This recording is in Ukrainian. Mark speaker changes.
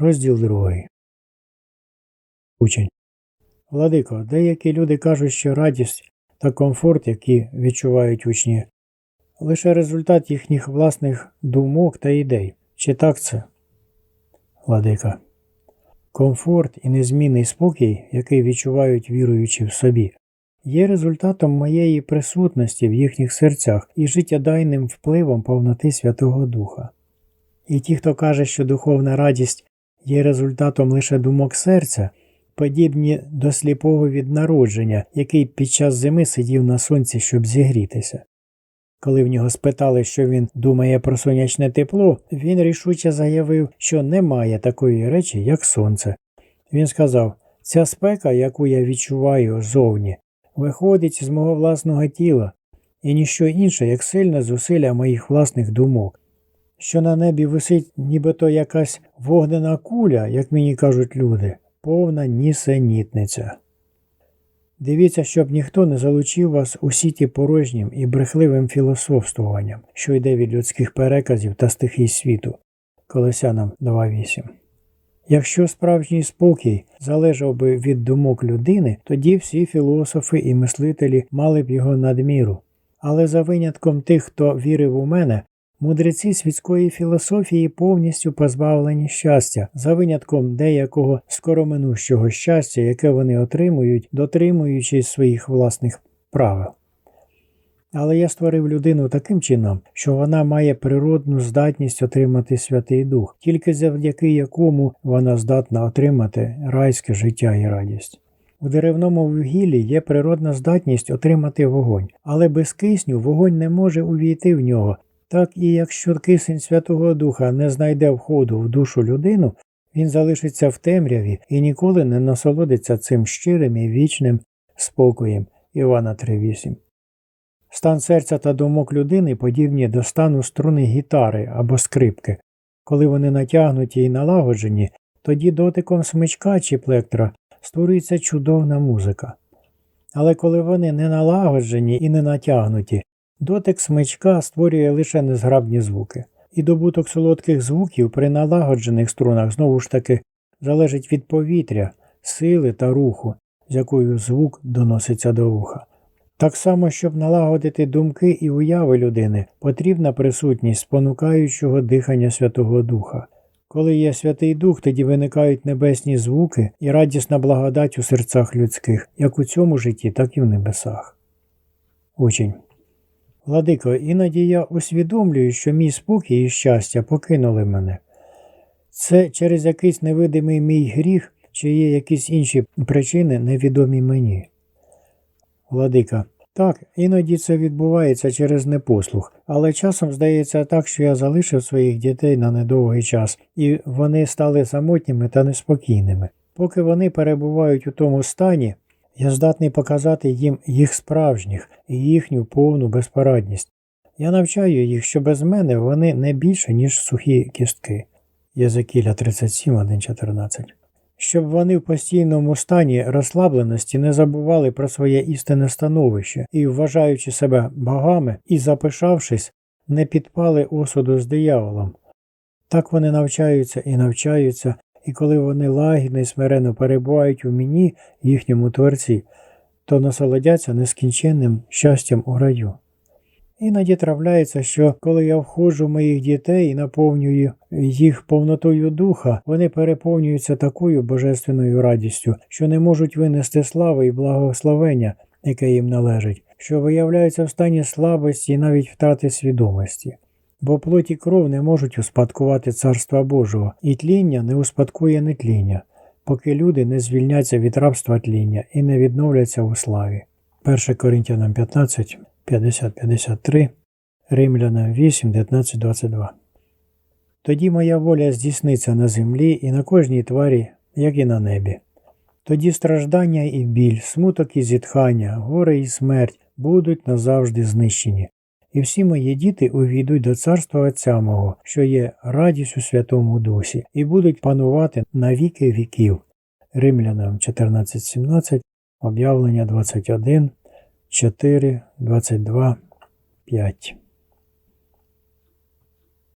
Speaker 1: Розділ другий. Учень. Владико, деякі люди кажуть, що радість та комфорт, які відчувають учні, лише результат їхніх власних думок та ідей. Чи так це? Владика. Комфорт і незмінний спокій, який відчувають віруючи в собі, є результатом моєї присутності в їхніх серцях і життєдайним впливом повноти Святого Духа. І ті, хто каже, що духовна радість є результатом лише думок серця, подібні до сліпого від народження, який під час зими сидів на сонці, щоб зігрітися. Коли в нього спитали, що він думає про сонячне тепло, він рішуче заявив, що немає такої речі, як сонце. Він сказав: ця спека, яку я відчуваю зовні, виходить з мого власного тіла, і ніщо інше, як сильне зусилля моїх власних думок. Що на небі висить нібито якась вогнена куля, як мені кажуть люди, повна нісенітниця. Дивіться, щоб ніхто не залучив вас у сіті порожнім і брехливим філософствуванням, що йде від людських переказів та стихій світу. Колесянам 2.8. Якщо справжній спокій залежав би від думок людини, тоді всі філософи і мислителі мали б його надміру. Але за винятком тих, хто вірив у мене, мудреці світської філософії повністю позбавлені щастя, за винятком деякого скороминущого щастя, яке вони отримують, дотримуючись своїх власних правил. Але я створив людину таким чином, що вона має природну здатність отримати Святий Дух, тільки завдяки якому вона здатна отримати райське життя і радість. У деревному вугіллі є природна здатність отримати вогонь, але без кисню вогонь не може увійти в нього, так і якщо кисень Святого Духа не знайде входу в душу людину, він залишиться в темряві і ніколи не насолодиться цим щирим і вічним спокоєм Івана 3.8. Стан серця та думок людини подібні до стану струни гітари або скрипки. Коли вони натягнуті і налагоджені, тоді дотиком смичка чи плектра створюється чудовна музика. Але коли вони не налагоджені і не натягнуті, дотик смичка створює лише незграбні звуки. І добуток солодких звуків при налагоджених струнах знову ж таки залежить від повітря, сили та руху, з якою звук доноситься до вуха. Так само, щоб налагодити думки і уяви людини, потрібна присутність спонукаючого дихання Святого Духа. Коли є Святий Дух, тоді виникають небесні звуки і радісна благодать у серцях людських, як у цьому житті, так і в небесах. Учень. Владико, іноді я усвідомлюю, що мій спокій і щастя покинули мене. Це через якийсь невидимий мій гріх, чи є якісь інші причини, невідомі мені. Владика, так, іноді це відбувається через непослух, але часом здається так, що я залишив своїх дітей на недовгий час, і вони стали самотніми та неспокійними. Поки вони перебувають у тому стані, я здатний показати їм їх справжніх і їхню повну безпорадність. Я навчаю їх, що без мене вони не більше, ніж сухі кістки. Єзекіля 37, 1.14 щоб вони в постійному стані розслабленості не забували про своє істинне становище і, вважаючи себе богами і запишавшись, не підпали осуду з дияволом. Так вони навчаються і навчаються, і коли вони лагідно і смиренно перебувають у мені, їхньому творці, то насолодяться нескінченним щастям у раю. Іноді трапляється, що коли я входжу в моїх дітей і наповнюю їх повнотою духа, вони переповнюються такою божественною радістю, що не можуть винести слави і благословення, яке їм належить, що виявляються в стані слабості і навіть втрати свідомості. Бо плоть і кров не можуть успадкувати Царства Божого, і тління не успадкує нетління, поки люди не звільняться від рабства тління і не відновляться у славі. 1 Коринтянам 15 50-53, Римлянам 8, 19, 22. Тоді моя воля здійсниться на землі і на кожній тварі, як і на небі. Тоді страждання і біль, смуток і зітхання, горе і смерть будуть назавжди знищені, і всі мої діти увійдуть до царства Отця мого, що є радість у Святому Дусі, і будуть панувати на віки віків. Римлянам 14.17, об'явлення 21, 4, 22, 5.